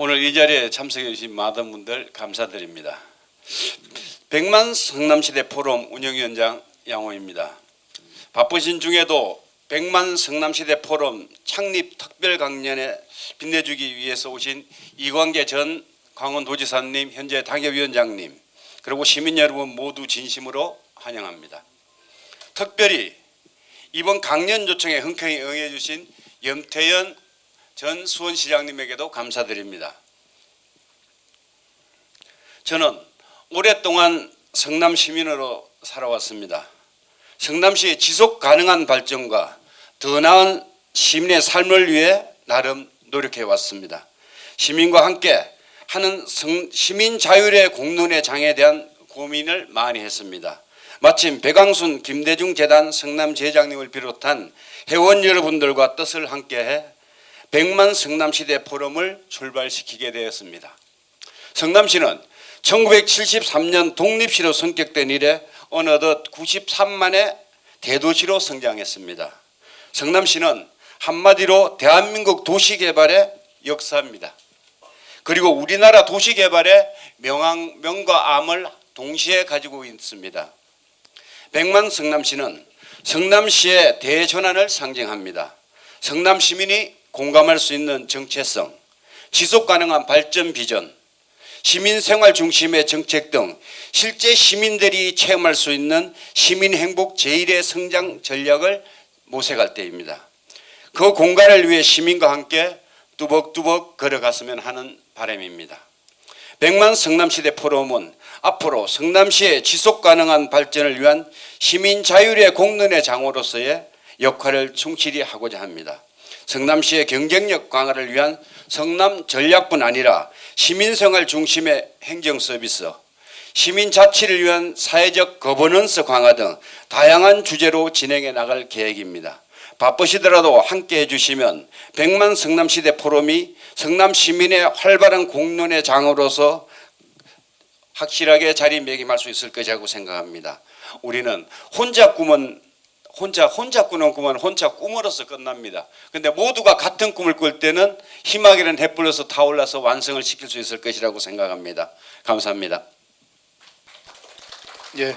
오늘 이 자리에 참석해 주신 많은 분들 감사드립니다. 백만 성남시대 포럼 운영위원장 양호입니다. 바쁘신 중에도 백만 성남시대 포럼 창립 특별 강연에 빛내주기 위해서 오신 이광계 전 강원도지사님, 현재 당협위원장님, 그리고 시민 여러분 모두 진심으로 환영합니다. 특별히 이번 강연 요청에 흔쾌히 응해 주신 염태연 전 수원시장님에게도 감사드립니다. 저는 오랫동안 성남 시민으로 살아왔습니다. 성남시의 지속 가능한 발전과 더 나은 시민의 삶을 위해 나름 노력해 왔습니다. 시민과 함께 하는 성- 시민 자율의 공론의 장에 대한 고민을 많이 했습니다. 마침 배강순 김대중 재단 성남 재장님을 비롯한 회원 여러분들과 뜻을 함께해 백만 성남시대 포럼을 출발시키게 되었습니다. 성남시는 1973년 독립시로 성격된 이래 어느덧 93만의 대도시로 성장했습니다. 성남시는 한마디로 대한민국 도시개발의 역사입니다. 그리고 우리나라 도시개발의 명왕, 명과 암을 동시에 가지고 있습니다. 백만 성남시는 성남시의 대전환을 상징합니다. 성남 시민이 공감할 수 있는 정체성, 지속 가능한 발전 비전, 시민 생활 중심의 정책 등 실제 시민들이 체험할 수 있는 시민 행복 제1의 성장 전략을 모색할 때입니다. 그 공간을 위해 시민과 함께 뚜벅뚜벅 걸어갔으면 하는 바람입니다. 백만 성남시대 포럼은 앞으로 성남시의 지속 가능한 발전을 위한 시민 자율의 공론의 장으로서의 역할을 충실히 하고자 합니다. 성남시의 경쟁력 강화를 위한 성남 전략뿐 아니라 시민생활 중심의 행정 서비스, 시민 자치를 위한 사회적 거버넌스 강화 등 다양한 주제로 진행해 나갈 계획입니다. 바쁘시더라도 함께 해주시면 백만 성남시대 포럼이 성남 시민의 활발한 공론의 장으로서 확실하게 자리매김할 수 있을 것이라고 생각합니다. 우리는 혼자 꿈은 혼자 혼자 꾸는 꿈은 혼자 꿈으로서 끝납니다. 근데 모두가 같은 꿈을 꿀 때는 희망이라는 햇불로서 타올라서 완성을 시킬 수 있을 것이라고 생각합니다. 감사합니다. 예,